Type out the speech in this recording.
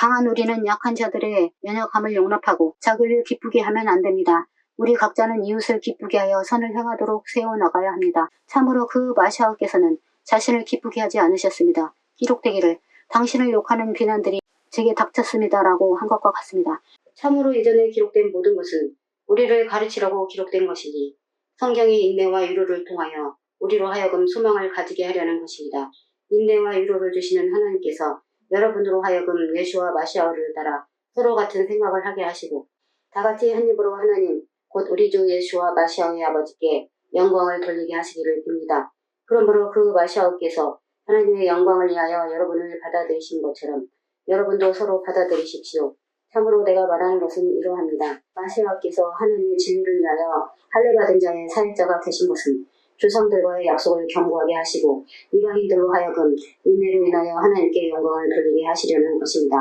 강한 우리는 약한 자들의 연약함을 용납하고 자기를 기쁘게 하면 안 됩니다. 우리 각자는 이웃을 기쁘게 하여 선을 행하도록 세워나가야 합니다. 참으로 그 마샤오께서는 자신을 기쁘게 하지 않으셨습니다. 기록되기를 당신을 욕하는 비난들이 제게 닥쳤습니다라고 한 것과 같습니다. 참으로 이전에 기록된 모든 것은 우리를 가르치려고 기록된 것이니 성경의 인내와 위로를 통하여 우리로 하여금 소망을 가지게 하려는 것입니다. 인내와 위로를 주시는 하나님께서 여러분으로 하여금 예수와 마시아를 따라 서로 같은 생각을 하게 하시고 다 같이 한 입으로 하나님 곧 우리 주 예수와 마시아의 아버지께 영광을 돌리게 하시기를 빕니다. 그러므로 그 마시아께서 하나님의 영광을 위하여 여러분을 받아들이신 것처럼 여러분도 서로 받아들이십시오. 참으로 내가 말하는 것은 이러합니다. 마시아께서 하나님의 진리를 위하여 할례받은 자의 사역자가 되신 것은 조상들과의 약속을 경고하게 하시고 이방인들로 하여금 인내로 인하여 하나님께 영광을 돌리게 하시려는 것입니다.